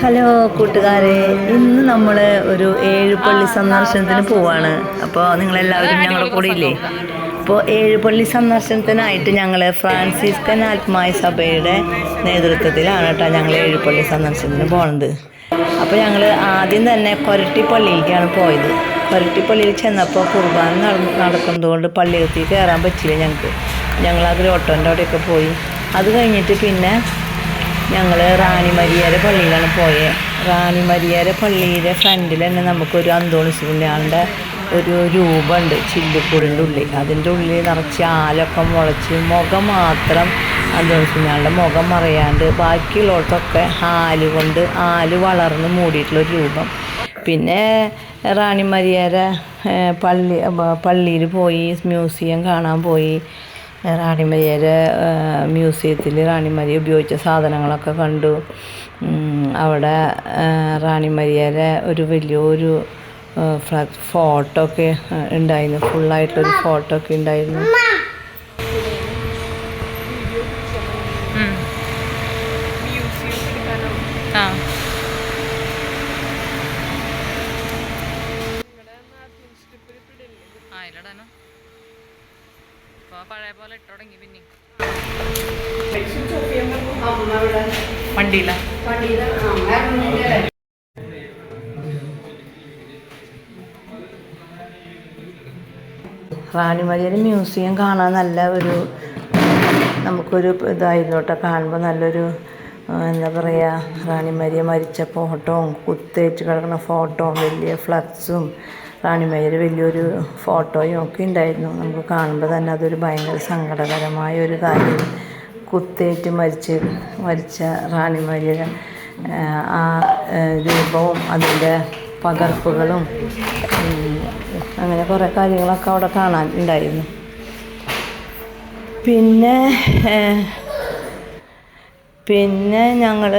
Hello കൂട്ടുകാരെ. ഇന്ന് നമ്മൾ ഒരു ഏഴുപള്ളി സന്ദർശനത്തിന് പോവാണ്. അപ്പോൾ നിങ്ങളെല്ലാവരും ഞങ്ങളുടെ കൂടെ ഇല്ലേ അപ്പോൾ ഏഴുപള്ളി സന്ദർശനത്തിനായിട്ട് ഞങ്ങൾ ഫ്രാൻസിസ്കൻ ആത്മായ സഭയുടെ നേതൃത്വത്തിലാണ് കേട്ടോ ഞങ്ങൾ ഏഴുപള്ളി സന്ദർശനത്തിന് പോണത്. അപ്പോൾ ഞങ്ങൾ ആദ്യം തന്നെ കൊരട്ടിപ്പള്ളിയിലേക്കാണ് പോയത്. കൊരട്ടിപ്പള്ളിയിൽ ചെന്നപ്പോൾ കുർബാന നടക്കുന്നത് നടക്കുന്നതുകൊണ്ട് പള്ളിയിലത്തേക്ക് കയറാൻ പറ്റില്ല ഞങ്ങൾക്ക് ഞങ്ങൾ ആ ഗ്രോട്ടോന്റെ അവിടെയൊക്കെ പോയി. അത് കഴിഞ്ഞിട്ട് പിന്നെ ഞങ്ങൾ റാണി റാണിമരിയരെ പള്ളിയിലാണ് പോയത് റാണി റാണിമരിയരെ പള്ളിയുടെ ഫ്രണ്ടിൽ തന്നെ നമുക്കൊരു അന്തോണിസ് പുണ്യാളുടെ ഒരു രൂപമുണ്ട് ചില്ലിക്കൂടിന്റെ ഉള്ളിൽ. അതിന്റെ ഉള്ളിൽ നിറച്ച് ആലൊക്കെ മുളച്ച് മുഖം മാത്രം അന്തോണിസ് പുണ്യാളുടെ മുഖം മറയാണ്ട് ബാക്കിയുള്ളവർക്കൊക്കെ ആൽ കൊണ്ട് ആൽ വളർന്ന് മൂടിയിട്ടുള്ളൊരു രൂപം. പിന്നെ റാണിമരിയരെ ഏഹ്, പള്ളി പള്ളിയിൽ പോയി മ്യൂസിയം കാണാൻ പോയി. റാണിമരിയരെ മ്യൂസിയത്തിൽ റാണിമരി ഉപയോഗിച്ച സാധനങ്ങളൊക്കെ കണ്ടു. അവിടെ റാണിമരിയുടെ ഒരു വലിയൊരു ഫോട്ടോ ഒക്കെ ഉണ്ടായിരുന്നു. ഫുള്ളായിട്ടൊരു ഫോട്ടോ ഒക്കെ ഉണ്ടായിരുന്നു ആ ആ ഇല്ലടാനോ ഇപ്പൊ പഴയ പോലെ ഇട്ട് തുടങ്ങി പിന്നെ വണ്ടിയില്ല റാണിമലയിൽ മ്യൂസിയം കാണാൻ നല്ല ഒരു നമുക്കൊരു ഇതായിരുന്നു കേട്ടോ. കാണുമ്പോൾ നല്ലൊരു എന്താ പറയുക റാണിമരിയ മരിച്ച ഫോട്ടോവും കുത്തേറ്റ് കിടക്കുന്ന ഫോട്ടോവും വലിയ ഫ്ലക്സും റാണിമരിയുടെ വലിയൊരു ഫോട്ടോയും ഒക്കെ ഉണ്ടായിരുന്നു. നമുക്ക് കാണുമ്പോൾ തന്നെ അതൊരു ഭയങ്കര സങ്കടകരമായ ഒരു കാര്യം. കുത്തേറ്റ് മരിച്ച് മരിച്ച റാണിമാരിയുടെ ആ, രൂപവും അതിന്റെ പകർപ്പുകളും അങ്ങനെ കുറേ കാര്യങ്ങളൊക്കെ അവിടെ കാണാൻ ഉണ്ടായിരുന്നു. പിന്നെ പിന്നെ ഞങ്ങൾ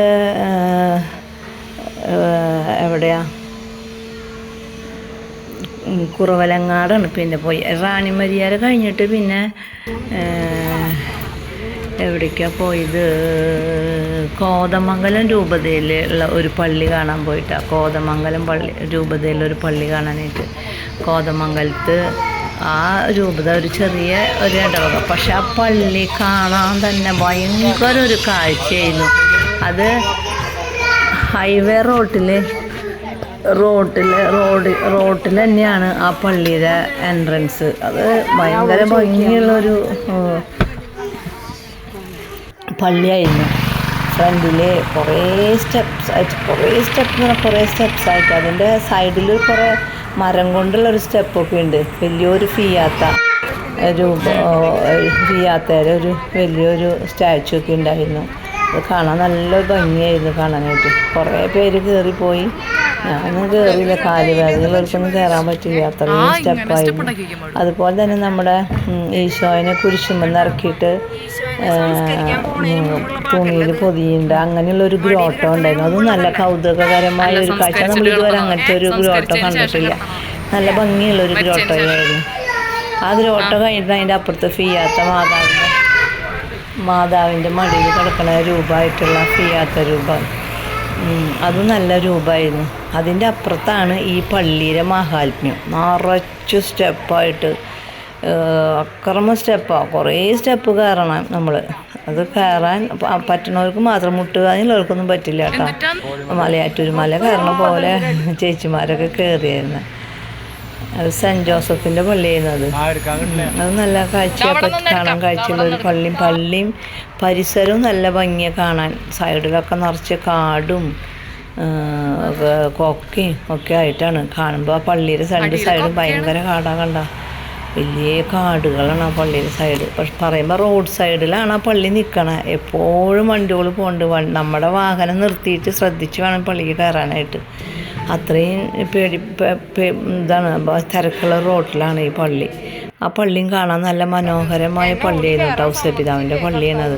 എവിടെയാ? കുറവലങ്ങാടാണ് പിന്നെ പോയി. റാണിമരിയാരെ കഴിഞ്ഞിട്ട് പിന്നെ എവിടേക്കാണ് പോയത്? കോതമംഗലം രൂപതയിലുള്ള ഒരു പള്ളി കാണാൻ പോയിട്ടാണ് കോതമംഗലം പള്ളി രൂപതയിലൊരു പള്ളി കാണാനായിട്ട്. കോതമംഗലത്ത് ആ രൂപത ഒരു ചെറിയ ഒരു ഇടവക. പക്ഷെ ആ പള്ളി കാണാൻ തന്നെ ഭയങ്കര ഒരു കാഴ്ചയായിരുന്നു. അത് ഹൈവേ റോട്ടിൽ റോട്ടിൽ റോഡ് റോട്ടിൽ തന്നെയാണ് ആ പള്ളിയുടെ എൻട്രൻസ്. അത് ഭയങ്കര ഭംഗിയുള്ളൊരു പള്ളിയായിരുന്നു. ഫ്രണ്ടിൽ കുറേ സ്റ്റെപ്സ് ആയിട്ട് കുറേ സ്റ്റെപ്പ് കുറേ സ്റ്റെപ്സ് ആയിട്ട്. അതിന്റെ സൈഡിൽ കുറേ മരം കൊണ്ടുള്ള ഒരു സ്റ്റെപ്പൊക്കെ ഉണ്ട്. വലിയൊരു ഫിയാത്ത ഒരു ഫിയാത്തയുടെ ഒരു വലിയൊരു സ്റ്റാച്ചു ഒക്കെ ഉണ്ടായിരുന്നു. അത് കാണാൻ നല്ല ഭംഗിയായിരുന്നു കാണാനായിട്ട്. കുറേ പേര് കയറിപ്പോയി ഞാനും കയറിയില്ല കാൽ വേദനയുള്ളവർക്കൊന്നും കയറാൻ പറ്റില്ല അത്രയും സ്റ്റെപ്പായിരുന്നു. അതുപോലെ തന്നെ നമ്മുടെ ഈശോനെ കുരിശുമെന്ന് ഇറക്കിയിട്ട് തുണിയിൽ പൊതിയുണ്ട്. അങ്ങനെയുള്ള ഒരു ഗ്രോട്ടോ ഉണ്ടായിരുന്നു അത് നല്ല കൗതുകകരമായ ഒരു കാഴ്ച. നമ്മൾ ഇതുവരെ അങ്ങനത്തെ ഒരു ഗ്രോട്ടോ കണ്ടിട്ടില്ല. നല്ല ഭംഗിയുള്ള ഒരു ഗ്രോട്ടോയായിരുന്നു ആ ഗ്രോട്ടോ കഴിഞ്ഞിട്ട് അതിന്റെ അപ്പുറത്ത് ഫിയാത്ത മാതാവിന്റെ മാതാവിന്റെ മടിയിൽ കിടക്കുന്ന രൂപമായിട്ടുള്ള ഫിയാത്ത രൂപം. അത് നല്ല രൂപമായിരുന്നു. അതിന്റെ അപ്പുറത്താണ് ഈ പള്ളിയിലെ മഹാത്മ്യം. നിറച്ചു സ്റ്റെപ്പായിട്ട് അക്രമ സ്റ്റെപ്പാണ് കുറേ സ്റ്റെപ്പ് കയറണം നമ്മൾ അത് കയറാൻ പറ്റണവർക്ക് പറ്റുന്നവർക്ക് മാത്രം മുട്ടുക എന്നുള്ളവർക്കൊന്നും പറ്റില്ല കേട്ടോ. മലയാറ്റൂർ മല കയറണ പോലെ ചേച്ചിമാരൊക്കെ കയറിയായിരുന്നു അത് സെന്റ് ജോസഫിന്റെ പള്ളിയായിരുന്നു അത്. അത് നല്ല കാഴ്ചയൊക്കെ കാണാൻ കാഴ്ചയുള്ള ഒരു പള്ളിയും പള്ളിയും പരിസരവും നല്ല ഭംഗിയെ കാണാൻ. സൈഡിലൊക്കെ നിറച്ച് കാടും കൊക്കയും ഒക്കെ ആയിട്ടാണ്. കാണുമ്പോൾ ആ പള്ളിയുടെ രണ്ട് സൈഡും ഭയങ്കര കാടാ കണ്ട. വലിയ കാടുകളാണ് ആ പള്ളിയുടെ സൈഡ് പക്ഷെ പറയുമ്പോൾ റോഡ് സൈഡിലാണ് ആ പള്ളി നിൽക്കണത് എപ്പോഴും വണ്ടികൾ പോകുന്നുണ്ട് വ- നമ്മുടെ വാഹനം നിർത്തിയിട്ട് ശ്രദ്ധിച്ച് വേണം പള്ളിക്ക് കയറാനായിട്ട് അത്രയും പേടി ഇതാണ് തിരക്കുള്ള റോട്ടിലാണ് ഈ പള്ളി. ആ പള്ളിയും കാണാൻ നല്ല മനോഹരമായ പള്ളിയാണ് കേട്ടോ ഔസപിതാവിന്റെ പള്ളിയാണത്.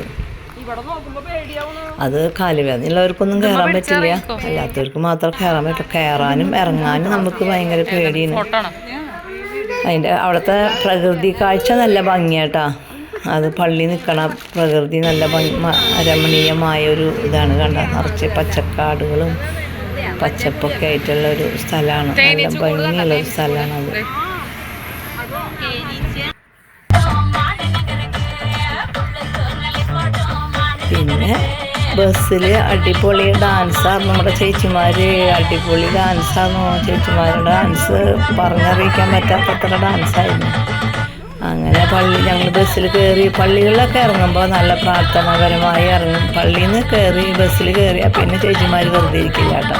അത് കാലുവേദനയുള്ളവർക്കൊന്നും കയറാൻ പറ്റില്ല. അല്ലാത്തവർക്ക് മാത്രം കയറാൻ പറ്റും. കയറാനും ഇറങ്ങാനും നമുക്ക് ഭയങ്കര പേടിയാണ്. അതിന്റെ അവിടുത്തെ പ്രകൃതി കാഴ്ച നല്ല ഭംഗിയാട്ടാ അത് പള്ളി നിൽക്കണ പ്രകൃതി നല്ല ഭംഗി രമണീയമായ ഒരു ഇതാണ് കണ്ട നിറച്ച് പച്ചക്കാടുകളും പച്ചപ്പൊക്കെ ആയിട്ടുള്ള ഒരു സ്ഥലമാണ്. നല്ല ഭംഗിയുള്ള ഒരു സ്ഥലമാണ് അത്. പിന്നെ ബസ്സിൽ അടിപൊളി ഡാൻസാണ് നമ്മുടെ ചേച്ചിമാർ അടിപൊളി ഡാൻസാണ്. ചേച്ചിമാരുടെ ഡാൻസ് പറഞ്ഞറിയിക്കാൻ പറ്റാത്തത്ര ഡാൻസായിരുന്നു. അങ്ങനെ പള്ളി ഞങ്ങൾ ബസ്സിൽ കയറി പള്ളികളിലൊക്കെ ഇറങ്ങുമ്പോൾ നല്ല പ്രാർത്ഥനാപരമായി ഇറങ്ങും. പള്ളിയിൽ നിന്ന് കയറി ബസ്സിൽ കയറിയാൽ പിന്നെ ചേച്ചിമാർ വെറുതെ ഇരിക്കില്ല കേട്ടോ.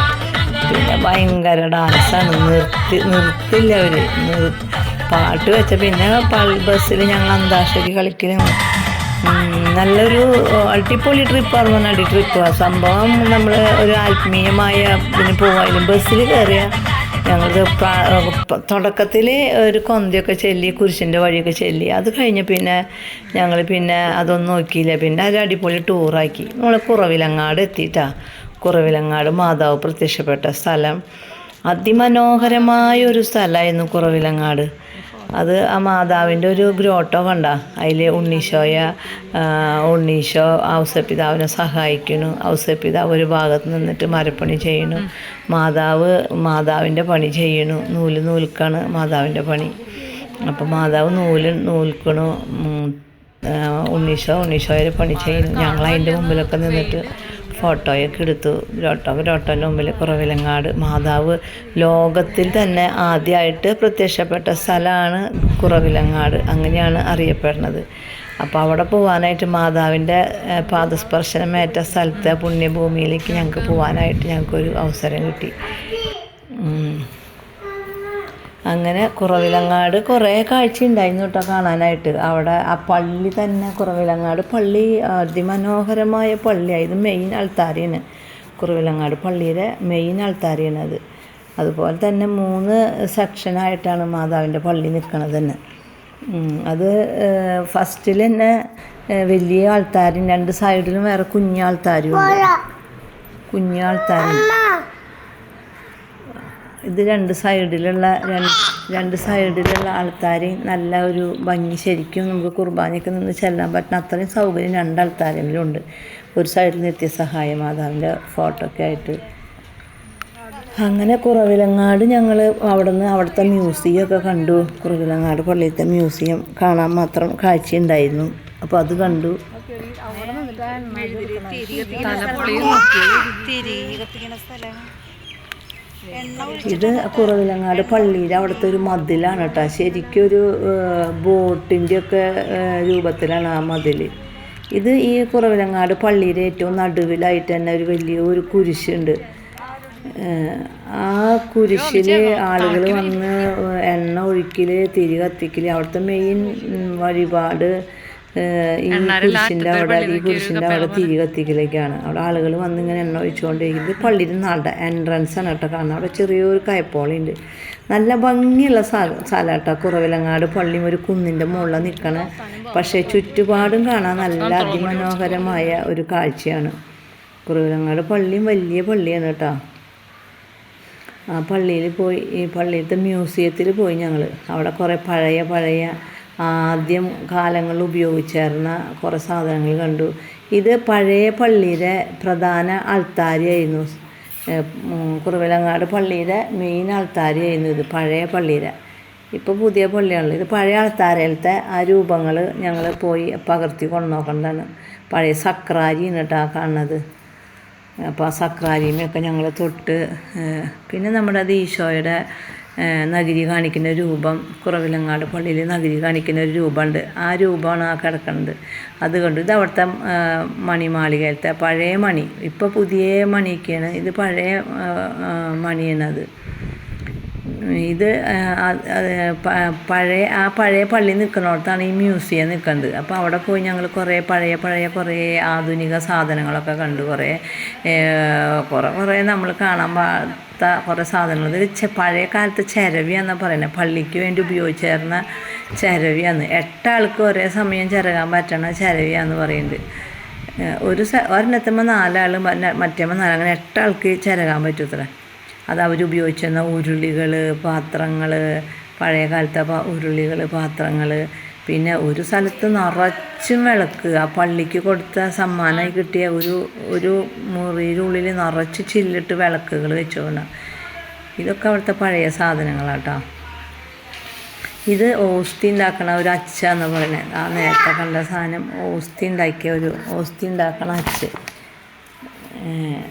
പിന്നെ ഭയങ്കര ഡാൻസാണ്. നിർത്തി നിർത്തില്ല അവർ പാട്ട് വെച്ച പിന്നെ പള്ളി ബസ്സിൽ ഞങ്ങൾ അന്താക്ഷരി കളിക്കലും ഉം, നല്ലൊരു അടിപൊളി പറഞ്ഞാൽ അടി ട്രിപ്പ് സംഭവം നമ്മൾ ഒരു ആത്മീയമായ ഇതിന് പോവാനും ബസ്സിൽ കയറിയ ഞങ്ങൾ തുടക്കത്തിൽ ഒരു കൊന്തയൊക്കെ ചെല്ലി കുരിശിന്റെ വഴിയൊക്കെ ചെല്ലി. അത് കഴിഞ്ഞ് പിന്നെ ഞങ്ങൾ പിന്നെ അതൊന്നും നോക്കിയില്ല. പിന്നെ ഒരു അടിപൊളി ടൂറാക്കി നമ്മൾ കുറവിലങ്ങാട് എത്തിയിട്ടാ. കുറവിലങ്ങാട് മാതാവ് പ്രത്യക്ഷപ്പെട്ട സ്ഥലം. അതിമനോഹരമായ ഒരു സ്ഥലമായിരുന്നു കുറവിലങ്ങാട്. അത് ആ മാതാവിന്റെ ഒരു ഗ്രോട്ടോ കണ്ട. അതിൽ ഉണ്ണീശോയ ഉണ്ണീശോ ഔസപ്പിതാവിനെ സഹായിക്കുന്നു. ഔസപ്പിതാവ് ഒരു ഭാഗത്ത് നിന്നിട്ട് മരപ്പണി ചെയ്യണു മാതാവ് മാതാവിന്റെ പണി ചെയ്യണു നൂൽ നൂൽക്കാണ് മാതാവിന്റെ പണി. അപ്പോൾ മാതാവ് നൂൽ നൂൽക്കണു. ഉണ്ണീശോ ഉണ്ണീശോയുടെ പണി ചെയ്യുന്നു. ഞങ്ങൾ അതിന്റെ മുമ്പിലൊക്കെ നിന്നിട്ട് ഫോട്ടോയൊക്കെ എടുത്തു. ഗ്രോട്ടോ ഗ്രോട്ടോന്റെ മുമ്പിൽ കുറവിലങ്ങാട് മാതാവ് ലോകത്തിൽ തന്നെ ആദ്യമായിട്ട് പ്രത്യക്ഷപ്പെട്ട സ്ഥലമാണ് കുറവിലങ്ങാട്. അങ്ങനെയാണ് അറിയപ്പെടുന്നത്. അപ്പോൾ അവിടെ പോകാനായിട്ട് മാതാവിന്റെ പാദസ്പർശനമേറ്റ സ്ഥലത്തെ പുണ്യഭൂമിയിലേക്ക് ഞങ്ങൾക്ക് പോകാനായിട്ട് ഞങ്ങൾക്കൊരു അവസരം കിട്ടി. അങ്ങനെ കുറവിലങ്ങാട് കുറേ കാഴ്ച ഉണ്ടായിരുന്നു കേട്ടോ കാണാനായിട്ട്. അവിടെ ആ പള്ളി തന്നെ കുറവിലങ്ങാട് പള്ളി അതിമനോഹരമായ പള്ളിയാണ് ഇത് മെയിൻ അൾത്താരിയാണ് കുറവിലങ്ങാട് പള്ളിയുടെ മെയിൻ അൾത്താരിയാണ് അത്. അതുപോലെ തന്നെ മൂന്ന് സെക്ഷനായിട്ടാണ് മാതാവിന്റെ പള്ളി നിൽക്കുന്നത് തന്നെ. അത് ഫസ്റ്റിൽ തന്നെ വലിയ ആൾത്താരും രണ്ട് സൈഡിലും വേറെ കുഞ്ഞാൾത്താരും കുഞ്ഞാൾത്താരും ഉണ്ട് ഇത് രണ്ട് സൈഡിലുള്ള രണ്ട് രണ്ട് സൈഡിലുള്ള ആൾക്കാർ നല്ല ഒരു ഭംഗി ശരിക്കും നമുക്ക് കുർബാനയ്ക്ക് നിന്ന് ചെല്ലാൻ പറ്റുന്ന അത്രയും സൗകര്യം രണ്ട് ആൾക്കാരെങ്കിലും ഒരു സൈഡിൽ നിത്യസഹായ മാതാവിന്റെ ഫോട്ടോ ഒക്കെ ആയിട്ട്. അങ്ങനെ കുറവിലങ്ങാട് ഞങ്ങൾ അവിടെ നിന്ന് അവിടുത്തെ മ്യൂസിയം ഒക്കെ കണ്ടു. കുറവിലങ്ങാട് പള്ളിയിലത്തെ മ്യൂസിയം കാണാൻ മാത്രം കാഴ്ചയുണ്ടായിരുന്നു അപ്പോൾ അത് കണ്ടു. ഇത് കുറവിലങ്ങാട് പള്ളിയിൽ അവിടുത്തെ ഒരു മതിലാണ് കേട്ടോ. ശരിക്കും ഒരു ബോട്ടിന്റെ ഒക്കെ രൂപത്തിലാണ് ആ മതിൽ ഇത് ഈ കുറവിലങ്ങാട് പള്ളിയുടെ ഏറ്റവും നടുവിലായിട്ട് തന്നെ ഒരു വലിയ ഒരു കുരിശുണ്ട്. ആ കുരിശിൽ ആളുകൾ വന്ന് എണ്ണ ഒഴിക്കൽ തിരി കത്തിക്കൽ അവിടുത്തെ മെയിൻ വഴിപാട് ഈ കുരിശിന്റെ അവിടെ ഈ കുരിശിന്റെ അവിടെ തിരി കത്തിക്കലേക്കാണ് അവിടെ ആളുകൾ വന്ന് ഇങ്ങനെ എണ്ണ ഒഴിച്ചുകൊണ്ടിരിക്കുന്നത്. പള്ളിയുടെ നട എൻട്രൻസ് ആണ് കേട്ടോ കാണുന്നത്. അവിടെ ചെറിയൊരു കയപ്പോളുണ്ട്. നല്ല ഭംഗിയുള്ള സ്ഥലം കേട്ടോ. കുറവിലങ്ങാട് പള്ളിയും ഒരു കുന്നിന്റെ മുകളിൽ നിൽക്കണ പക്ഷേ ചുറ്റുപാടും കാണാൻ നല്ല അതിമനോഹരമായ ഒരു കാഴ്ചയാണ്. കുറവിലങ്ങാട് പള്ളിയും വലിയ പള്ളിയാണ് കേട്ടോ. ആ പള്ളിയിൽ പോയി ഈ പള്ളിയിലത്തെ മ്യൂസിയത്തിൽ പോയി ഞങ്ങൾ അവിടെ കുറേ പഴയ പഴയ ആദ്യം കാലങ്ങളിൽ ഉപയോഗിച്ചിരുന്ന കുറേ സാധനങ്ങൾ കണ്ടു. ഇത് പഴയ പള്ളിയുടെ പ്രധാന അൾത്താരിയായിരുന്നു കുറവിലങ്ങാട് പള്ളിയുടെ മെയിൻ അൾത്താരിയായിരുന്നു ഇത് പഴയ പള്ളിയുടെ. ഇപ്പോൾ പുതിയ പള്ളിയാണല്ലോ. ഇത് പഴയ ആൾത്താരയിലത്തെ ആ രൂപങ്ങൾ ഞങ്ങൾ പോയി പകർത്തി കൊണ്ടുനോക്കേണ്ടതാണ്. പഴയ സക്രാരി എന്നിട്ടാണ് കാണുന്നത്. അപ്പോൾ ആ സക്രാരിയുമൊക്കെ ഞങ്ങൾ തൊട്ട് പിന്നെ നമ്മുടെ അത് ഈശോയുടെ നഗരി കാണിക്കുന്ന രൂപം കുറവിലങ്ങാട് പള്ളിയിൽ നഗരി കാണിക്കുന്ന ഒരു രൂപമുണ്ട്. ആ രൂപമാണ് ആ കിടക്കുന്നത് അതുകൊണ്ട് ഇത് അവിടുത്തെ മണിമാളികയിലത്തെ പഴയ മണി. ഇപ്പോൾ പുതിയ മണിയൊക്കെയാണ്. ഇത് പഴയ ഏഹ്, ഏഹ്, മണിയാണ് അത്. ഇത് പഴയ ആ പഴയ പള്ളി നിൽക്കുന്നിടത്താണ് ഈ മ്യൂസിയം നിൽക്കുന്നത്. അപ്പോൾ അവിടെ പോയി ഞങ്ങൾ കുറേ പഴയ പഴയ കുറേ ആധുനിക സാധനങ്ങളൊക്കെ കണ്ടു. കുറേ കുറേ കുറേ നമ്മൾ കാണാൻ പാത്ത കുറേ സാധനങ്ങൾ. ഇത് പഴയ കാലത്ത് ചിരവിയാണെന്നാണ് പറയുന്നത് പള്ളിക്ക് വേണ്ടി ഉപയോഗിച്ചിരുന്ന ചിരവിയാന്ന്. എട്ടാൾക്ക് ഒരേ സമയം ചിരകാൻ പറ്റണ ചിരവിയാന്ന് പറയുന്നുണ്ട്. ഒരു ഒരെണ്ണത്തുമ്പോൾ നാലാൾ മറ്റേമ്പോൾ നാല് അങ്ങനെ എട്ടാൾക്ക് ചിരകാൻ പറ്റൂത്രേ. അത് അവരുപയോഗിച്ചിരുന്ന ഉരുളികൾ പാത്രങ്ങൾ പഴയ കാലത്തെ ഉരുളികൾ പാത്രങ്ങൾ പിന്നെ ഒരു സ്ഥലത്ത് നിറച്ചും വിളക്ക് ആ പള്ളിക്ക് കൊടുത്ത സമ്മാനമായി കിട്ടിയ ഒരു ഒരു മുറിയിലുള്ളിൽ നിറച്ച് ചില്ലിട്ട് വിളക്കുകൾ വെച്ചുകൊണ്ട് ഇതൊക്കെ അവിടുത്തെ പഴയ സാധനങ്ങളാട്ടോ. ഇത് ഓസ്തി ഉണ്ടാക്കണ ഒരു അച്ച എന്ന് പറയുന്നത് ആ നേരത്തെ കണ്ട സാധനം ഓസ്തി ഉണ്ടാക്കിയ ഒരു ഓസ്തി ഉണ്ടാക്കണ അച്ച്. ഏഹ്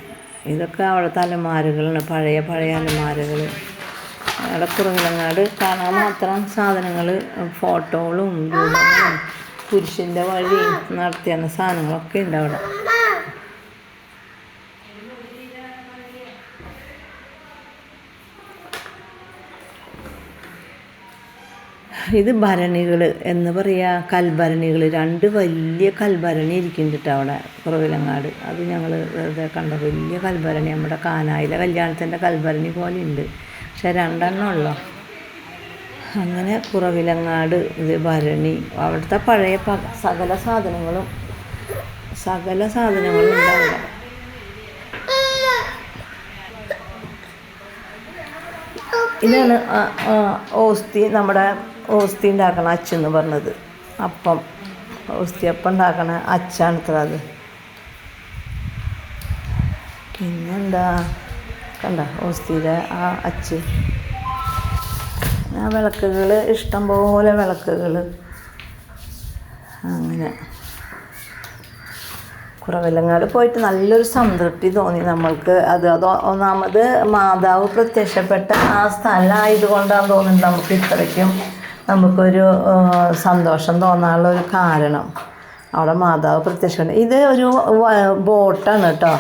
ഇതൊക്കെ അവിടുത്തെ അലമാരകളാണ് പഴയ പഴയ അലമാരകൾ അവിടെ കുറവിലങ്ങാട് കാണാൻ മാത്രം സാധനങ്ങൾ ഫോട്ടോകളും രൂപങ്ങളും പുരുഷന്റെ വഴി നടത്തിയ സാധനങ്ങളൊക്കെ ഉണ്ട് അവിടെ. ഇത് ഭരണികൾ എന്ന് പറയുക കൽഭരണികൾ രണ്ട് വലിയ കൽഭരണി ഇരിക്കുന്നുണ്ട് അവിടെ കുറവിലങ്ങാട് അത് ഞങ്ങൾ വെറുതെ കണ്ട വലിയ കൽഭരണി. നമ്മുടെ കാനായിലെ കല്യാണത്തിന്റെ കൽഭരണി പോലെ ഉണ്ട് പക്ഷെ രണ്ടെണ്ണം ഉള്ളു? അങ്ങനെ കുറവിലങ്ങാട് ഇത് ഭരണി അവിടുത്തെ പഴയ സകല സാധനങ്ങളും സകല സാധനങ്ങളും ഉണ്ട് ഇതാണ് ഓസ്തി നമ്മുടെ ഓസ്തി ഉണ്ടാക്കണ അച്ചെന്ന് പറഞ്ഞത്. അപ്പം ഓസ്തി അപ്പം ഉണ്ടാക്കണ അച്ചാണ് അത്. പിന്നെന്താ? കണ്ട ഓസ്തിയുടെ ആ അച്ച്. ആ വിളക്കുകൾ ഇഷ്ടംപോലെ വിളക്കുകൾ അങ്ങനെ. കുറവിലങ്ങാട് പോയിട്ട് നല്ലൊരു സംതൃപ്തി തോന്നി നമ്മൾക്ക്. അത് അത് ഒന്നാമത് മാതാവ് പ്രത്യക്ഷപ്പെട്ട ആ സ്ഥലമായത് കൊണ്ടാണ് തോന്നുന്നത് നമുക്ക് ഇത്രയ്ക്കും നമുക്കൊരു സന്തോഷം തോന്നാനുള്ള ഒരു കാരണം. അവിടെ മാതാവ് പ്രത്യക്ഷപ്പെട്ട. ഇത് ഒരു ബോട്ടാണ് കേട്ടോ.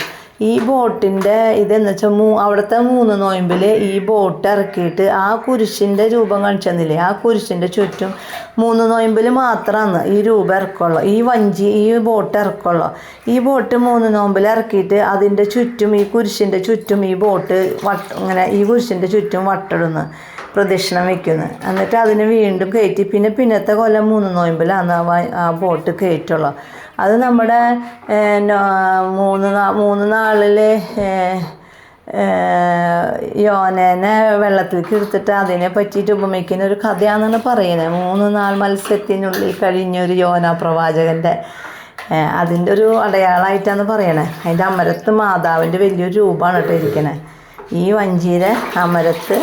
ഈ ബോട്ടിന്റെ ഇതെന്ന് വെച്ചാൽ മൂ അവിടുത്തെ മൂന്ന് നോയമ്പിൽ ഈ ബോട്ട് ഇറക്കിയിട്ട് ആ കുരിശിന്റെ രൂപം കാണിച്ചെന്നില്ലേ? ആ കുരിശിന്റെ ചുറ്റും മൂന്ന് നോയമ്പിൽ മാത്രമാണ് ഈ രൂപം ഇറക്കുള്ളൂ. ഈ വഞ്ചി ഈ ബോട്ട് ഇറക്കുള്ളൂ. ഈ ബോട്ട് മൂന്ന് നോമ്പിൽ ഇറക്കിയിട്ട് അതിന്റെ ചുറ്റും ഈ കുരിശിന്റെ ചുറ്റും ഈ ബോട്ട് വട്ട ഇങ്ങനെ ഈ കുരിശിന്റെ ചുറ്റും വട്ടിടുന്നു പ്രദക്ഷിണം വയ്ക്കുന്നു എന്നിട്ട് അതിന് വീണ്ടും കയറ്റി. പിന്നെ പിന്നത്തെ കൊല്ലം മൂന്ന് നോയമ്പിലാണ് ആ ബോട്ട് കയറ്റുള്ളൂ. അത് നമ്മുടെ മൂന്ന് മൂന്ന് നാളിൽ യോനേനെ വെള്ളത്തിലേക്ക് എടുത്തിട്ട് അതിനെ പറ്റിയിട്ട് ഉപമിക്കുന്ന ഒരു കഥയാണെന്നാണ് പറയുന്നത് മൂന്ന് നാൾ മത്സ്യത്തിനുള്ളിൽ കഴിഞ്ഞ ഒരു യോന പ്രവാചകന്റെ അതിന്റെ ഒരു അടയാളമായിട്ടാണ് പറയണേ. അതിന്റെ അമരത്ത് മാതാവിന്റെ വലിയൊരു രൂപമാണ് കേട്ടോ ഇരിക്കണേ. ഈ വഞ്ചീരെ അമരത്ത്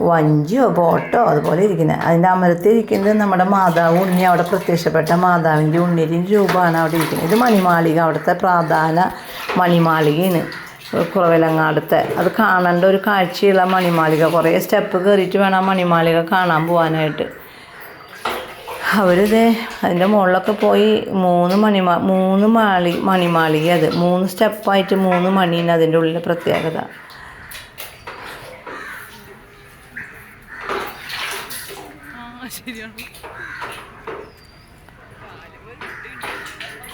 വഞ്ചിയോ ബോട്ടോ അതുപോലെ ഇരിക്കുന്നത് അതിന്റെ അമരത്തിരിക്കുന്നത് നമ്മുടെ മാതാവ് ഉണ്ണി. അവിടെ പ്രത്യക്ഷപ്പെട്ട മാതാവിന്റെ ഉണ്ണിരിന്റെ രൂപമാണ് അവിടെ ഇരിക്കുന്നത് ഇത് മണിമാളിക. അവിടുത്തെ പ്രധാന മണിമാളികയാണ്. കുറവിലങ്ങാടത്തെ. അത് കാണേണ്ട ഒരു കാഴ്ചയുള്ള മണിമാളിക. കുറേ സ്റ്റെപ്പ് കയറിയിട്ട് വേണം ആ മണിമാളിക കാണാൻ പോകാനായിട്ട് അവരിത് അതിന്റെ മുകളിലൊക്കെ പോയി മൂന്ന് മണിമാ മൂന്ന് മാളി മണിമാളിക അത്. മൂന്ന് സ്റ്റെപ്പായിട്ട് മൂന്ന് മണിന്ന് അതിന്റെ ഉള്ളിലെ പ്രത്യേകത ആ ശരിയാണ്.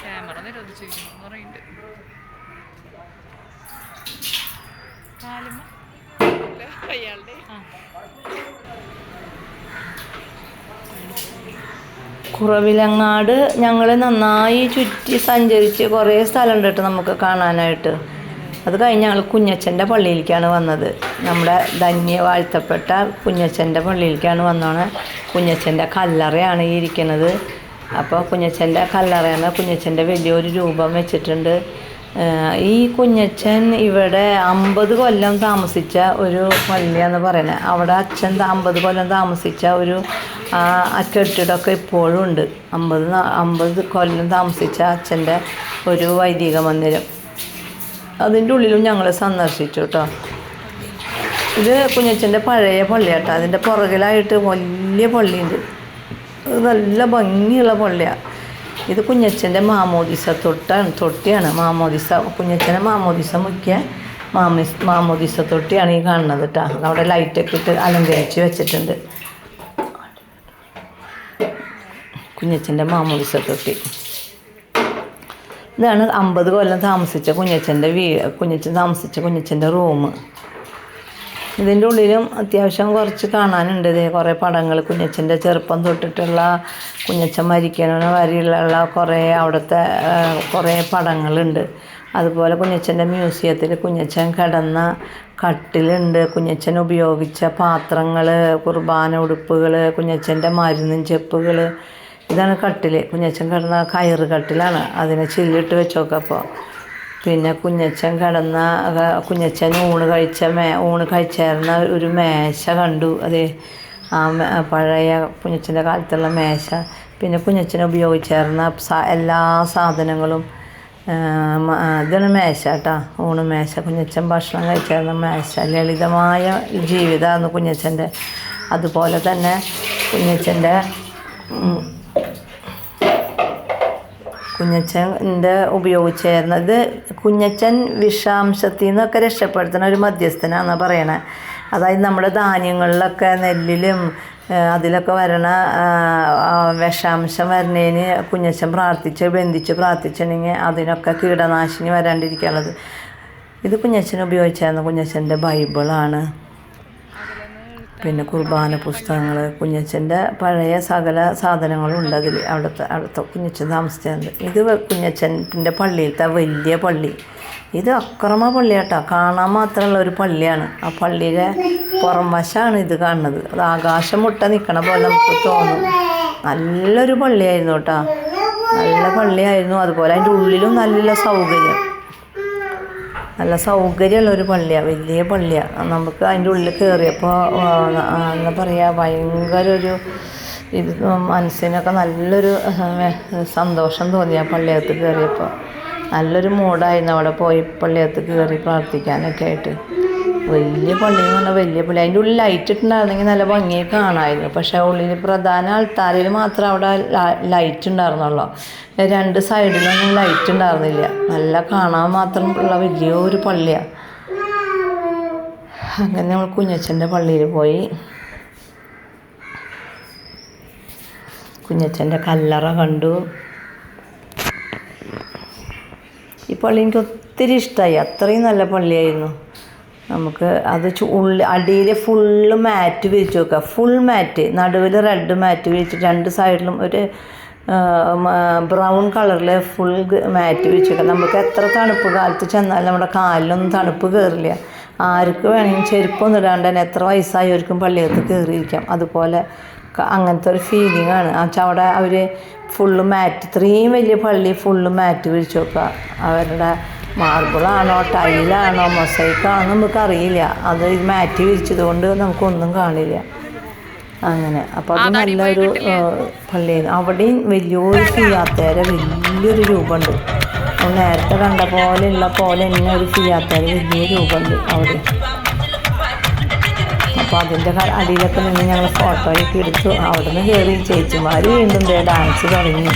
ക്യാമറ നിരോധിച്ചിരിക്കുന്നു പറയുന്നുണ്ട്. കാലുമ്മ? അയാളുടെ. ആ. കുറവിലങ്ങാട് ഞങ്ങൾ നന്നായി ചുറ്റി സഞ്ചരിച്ച് കുറേ സ്ഥലമുണ്ട് കേട്ടോ നമുക്ക് കാണാനായിട്ട്. അത് കഴിഞ്ഞ് ഞങ്ങൾ കുഞ്ഞച്ചന്റെ പള്ളിയിലേക്കാണ് വന്നത്. നമ്മുടെ ധന്യ വാഴ്ത്തപ്പെട്ട കുഞ്ഞച്ചന്റെ പള്ളിയിലേക്കാണ് വന്നോണെ കുഞ്ഞച്ചന്റെ കല്ലറയാണ് ഈ ഇരിക്കുന്നത് അപ്പോൾ കുഞ്ഞച്ചന്റെ കല്ലറയാണ് കുഞ്ഞച്ചന്റെ വലിയൊരു രൂപം വെച്ചിട്ടുണ്ട്. ഈ കുഞ്ഞച്ചൻ ഇവിടെ അമ്പത് കൊല്ലം താമസിച്ച ഒരു എന്ന് പറയുന്നത് അവിടെ അച്ഛൻ അമ്പത് കൊല്ലം താമസിച്ച ഒരു ആ കെട്ടിടമൊക്കെ ഇപ്പോഴും ഉണ്ട്. അമ്പത് അമ്പത് കൊല്ലം താമസിച്ച അച്ഛന്റെ ഒരു വൈദിക മന്ദിരം. അതിന്റെ ഉള്ളിലും ഞങ്ങൾ സന്ദർശിച്ചു കേട്ടോ. ഇത് കുഞ്ഞച്ചന്റെ പഴയ പള്ളിയാട്ടോ അതിന്റെ പുറകിലായിട്ട് വലിയ പള്ളിയുണ്ട്. നല്ല ഭംഗിയുള്ള പള്ളിയാണ് ഇത് കുഞ്ഞച്ചന്റെ മാമോദിസ തൊട്ടാണ് തൊട്ടിയാണ് മാമോദിസ. കുഞ്ഞച്ചന്റെ മാമോദിസ മുഖ്യ മാമിസ് മാമോദിസ തൊട്ടിയാണ് ഈ കാണുന്നത് കേട്ടോ. അവിടെ ലൈറ്റൊക്കെ ഇട്ട് അലങ്കരിച്ച് വെച്ചിട്ടുണ്ട്. കുഞ്ഞച്ചന്റെ മാമോദിസ തൊട്ടി. ഇതാണ് അമ്പത് കൊല്ലം താമസിച്ച കുഞ്ഞച്ചന്റെ വീ കുഞ്ഞച്ചൻ താമസിച്ച കുഞ്ഞച്ചന്റെ റൂം ഇതിന്റെ ഉള്ളിലും അത്യാവശ്യം കുറച്ച് കാണാനുണ്ട്. ഇതേ കുറേ പടങ്ങൾ. കുഞ്ഞച്ചന്റെ ചെറുപ്പം തൊട്ടിട്ടുള്ള കുഞ്ഞച്ചൻ മരിക്കണ വരെയുള്ള കുറേ അവിടുത്തെ കുറേ പടങ്ങളുണ്ട്. അതുപോലെ കുഞ്ഞച്ചന്റെ മ്യൂസിയത്തിൽ കുഞ്ഞച്ചൻ കിടന്ന കട്ടിലുണ്ട്. കുഞ്ഞച്ചൻ ഉപയോഗിച്ച പാത്രങ്ങൾ കുർബാന ഉടുപ്പുകൾ കുഞ്ഞച്ചന്റെ മരുന്നും ചെപ്പുകൾ ഇതാണ് കട്ടിൽ കുഞ്ഞച്ചൻ കിടന്ന കയറ് കട്ടിലാണ്. അതിനെ ചില്ലിട്ട് വെച്ചോക്കപ്പോൾ പിന്നെ കുഞ്ഞച്ചൻ കിടന്ന കുഞ്ഞച്ചൻ ഊണ് കഴിച്ച മേ ഊണ് കഴിച്ചായിരുന്ന ഒരു മേശ കണ്ടു. അതെ ആ പഴയ കുഞ്ഞച്ചന്റെ കാലത്തുള്ള മേശ. പിന്നെ കുഞ്ഞച്ചൻ ഉപയോഗിച്ചായിരുന്ന സ- എല്ലാ സാധനങ്ങളും ഇതാണ് മേശ കേട്ടോ. ഊണ് മേശ. കുഞ്ഞച്ചൻ ഭക്ഷണം കഴിച്ചായിരുന്ന മേശ. ലളിതമായ ജീവിതമായിരുന്നു കുഞ്ഞച്ചന്റെ. അതുപോലെ തന്നെ കുഞ്ഞച്ചന്റെ ഉം, ഉപയോഗിച്ചായിരുന്നു ഇത് കുഞ്ഞച്ചൻ വിഷാംശത്തിൽ നിന്നൊക്കെ രക്ഷപ്പെടുത്തുന്ന ഒരു മധ്യസ്ഥനാണെന്ന് പറയണേ. അതായത് നമ്മുടെ ധാന്യങ്ങളിലൊക്കെ നെല്ലിലും അതിലൊക്കെ വരണ വിഷാംശം വരുന്നതിന് കുഞ്ഞച്ചൻ പ്രാർത്ഥിച്ച് ബന്ധിച്ച് പ്രാർത്ഥിച്ചിട്ടുണ്ടെങ്കിൽ അതിനൊക്കെ കീടനാശിനി വരാണ്ടിരിക്കാനുള്ളത്. ഇത് കുഞ്ഞച്ചൻ ഉപയോഗിച്ചായിരുന്നു. കുഞ്ഞച്ചന്റെ ബൈബിളാണ്. പിന്നെ കുർബാന പുസ്തകങ്ങൾ കുഞ്ഞച്ചന്റെ പഴയ സകല സാധനങ്ങളും ഉണ്ട് അതിൽ. അവിടുത്തെ അവിടുത്തെ കുഞ്ഞച്ചൻ താമസിച്ചത് ഇത് കുഞ്ഞച്ചന്റെ പള്ളിയിലത്തെ വലിയ പള്ളി. ഇത് അക്രമ പള്ളിയാട്ടോ. കാണാൻ മാത്രമുള്ള ഒരു പള്ളിയാണ്. ആ പള്ളിയുടെ പുറം വശമാണ് ഇത് കാണുന്നത്. അത് ആകാശം മുട്ട നിൽക്കണ പോലെ നമുക്ക് തോന്നും. നല്ലൊരു പള്ളിയായിരുന്നു കേട്ടോ. നല്ല പള്ളിയായിരുന്നു. അതുപോലെ അതിന്റെ ഉള്ളിലും നല്ല സൗകര്യം. നല്ല സൗകര്യമുള്ള ഒരു പള്ളിയാണ് വലിയ പള്ളിയാണ് നമുക്ക് അതിന്റെ ഉള്ളിൽ കയറിയപ്പോൾ എന്താ പറയുക ഭയങ്കര ഒരു ഇത് മനസ്സിനൊക്കെ നല്ലൊരു സന്തോഷം തോന്നി ആ പള്ളിയകത്ത് കയറിയപ്പോൾ നല്ലൊരു മൂഡായിരുന്നു അവിടെ പോയി പള്ളിയകത്ത് കയറി പ്രാർത്ഥിക്കാനൊക്കെ ആയിട്ട്. വലിയ പള്ളി എന്ന് പറഞ്ഞാൽ വലിയ പള്ളി. അതിന്റെ ഉള്ളിൽ ലൈറ്റ് ഇട്ടുണ്ടായിരുന്നെങ്കിൽ നല്ല ഭംഗിയെ കാണായിരുന്നു. പക്ഷേ ഉള്ളിൽ പ്രധാന ആൾത്താരയിൽ മാത്രം അവിടെ ലൈറ്റ് ഉണ്ടായിരുന്നുള്ളൂ രണ്ട് സൈഡിലൊന്നും ലൈറ്റ് ഉണ്ടായിരുന്നില്ല നല്ല കാണാൻ മാത്രം ഉള്ള വലിയൊരു പള്ളിയാണ് അങ്ങനെ നമ്മൾ കുഞ്ഞച്ചന്റെ പള്ളിയിൽ പോയി. കുഞ്ഞച്ചന്റെ കല്ലറ കണ്ടു. ഈ പള്ളി എനിക്ക് ഒത്തിരി ഇഷ്ടമായി അത്രയും നല്ല പള്ളിയായിരുന്നു. നമുക്ക് അത് ഉള്ളിൽ ഉള്ളി അടിയിൽ ഫുള്ള് മാറ്റ് വിരിച്ച് വെക്കുക. ഫുൾ മാറ്റ് നടുവിൽ റെഡ് മാറ്റ് വിരിച്ച് രണ്ട് സൈഡിലും ഒരു ബ്രൗൺ കളറിൽ ഫുൾ മാറ്റ് വിരിച്ച് വെക്കുക. നമുക്ക് എത്ര തണുപ്പ് കാലത്ത് ചെന്നാലും നമ്മുടെ കാലിലൊന്നും തണുപ്പ് കയറില്ല ആർക്ക് വേണമെങ്കിലും ചെരുപ്പൊന്നും ഇടാണ്ട് തന്നെ എത്ര വയസ്സായവർക്കും പള്ളിയകത്ത് കയറിയിരിക്കാം അതുപോലെ അങ്ങനത്തെ ഒരു ഫീലിംഗ് ആണ്. എന്നുവെച്ചാൽ അവിടെ അവർ ഫുള്ള് മാറ്റ് ഇത്രയും വലിയ പള്ളി ഫുള്ള് മാറ്റ് വിരിച്ച് വെക്കുക. അവരുടെ മാർബിളാണോ ടൈലാണോ മൊസൈക്കാണോ നമുക്കറിയില്ല. അത് മാറ്റി വിരിച്ചതുകൊണ്ട് വിരിച്ചത് കൊണ്ട് നമുക്കൊന്നും കാണില്ല. അങ്ങനെ. അപ്പോൾ അത് നല്ലൊരു പള്ളിയായിരുന്നു അവിടെയും വലിയൊരു ഫിയാത്തേരെ വലിയൊരു രൂപമുണ്ട്. നേരത്തെ കണ്ട ഉള്ള പോലെ തന്നെ ഒരു ഫിയാത്തേര വലിയ രൂപമുണ്ട് അവിടെ. അപ്പോൾ അതിന്റെ അടിയിലൊക്കെ നിന്ന് ഞങ്ങൾ ഫോട്ടോയൊക്കെ എടുത്തു. അവിടെ നിന്ന് കയറി ചേച്ചിമാർ വീണ്ടും ഡാൻസ് തുടങ്ങി.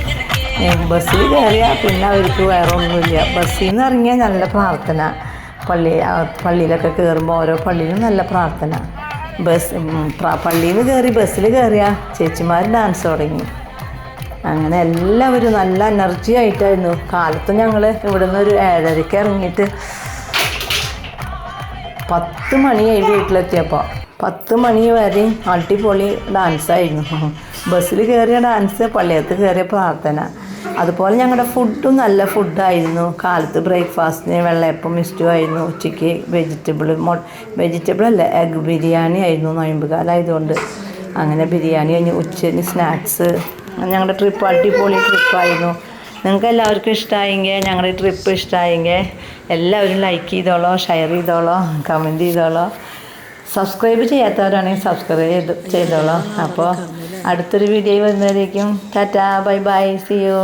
ബസ്സിൽ കയറിയാൽ പിന്നെ അവർക്ക് വേറെ ഒന്നുമില്ല ബസ്സിൽ നിന്ന് ഇറങ്ങിയാൽ നല്ല പ്രാർത്ഥന. പള്ളി പള്ളിയിലൊക്കെ കയറുമ്പോൾ ഓരോ പള്ളിയിലും നല്ല പ്രാർത്ഥന. ബസ് പള്ളിയിൽ നിന്ന് കയറി ബസ്സിൽ കയറിയാൽ ചേച്ചിമാർ ഡാൻസ് തുടങ്ങി. അങ്ങനെ എല്ലാവരും നല്ല എനർജി ആയിട്ടായിരുന്നു. കാലത്ത് ഞങ്ങൾ ഇവിടുന്ന് ഒരു ഏഴരയ്ക്ക് ഇറങ്ങിയിട്ട് പത്ത് മണിയായി വീട്ടിലെത്തിയപ്പോൾ പത്ത് മണി വരെ അടിപൊളി ഡാൻസായിരുന്നു. ബസ്സിൽ കയറിയ ഡാൻസ് പള്ളിയത്ത് കയറിയ പ്രാർത്ഥന. അതുപോലെ ഞങ്ങളുടെ ഫുഡും നല്ല ഫുഡായിരുന്നു കാലത്ത് ബ്രേക്ക്ഫാസ്റ്റിന് വെള്ളയപ്പം മിസ്റ്റു ആയിരുന്നു. ഉച്ചയ്ക്ക് വെജിറ്റബിൾ മൊ വെജിറ്റബിൾ അല്ല എഗ് ബിരിയാണി ആയിരുന്നു നോയമ്പ് കാലമായതുകൊണ്ട് അങ്ങനെ ബിരിയാണി കഴിഞ്ഞ് ഉച്ചന് സ്നാക്സ് ഞങ്ങളുടെ ട്രിപ്പ് അടിപൊളി ട്രിപ്പായിരുന്നു നിങ്ങൾക്ക് എല്ലാവർക്കും ഇഷ്ടമായെങ്കിൽ ഞങ്ങളുടെ ട്രിപ്പ് ഇഷ്ടമായെങ്കിൽ എല്ലാവരും ലൈക്ക് ചെയ്തോളോ ഷെയർ ചെയ്തോളോ കമന്റ് ചെയ്തോളോ. സബ്സ്ക്രൈബ് ചെയ്യാത്തവരാണെങ്കിൽ സബ്സ്ക്രൈബ് ചെയ്ത് ചെയ്തോളോ. അപ്പോൾ അടുത്തൊരു വീഡിയോ വരുന്നതായിരിക്കും tata bye bye see you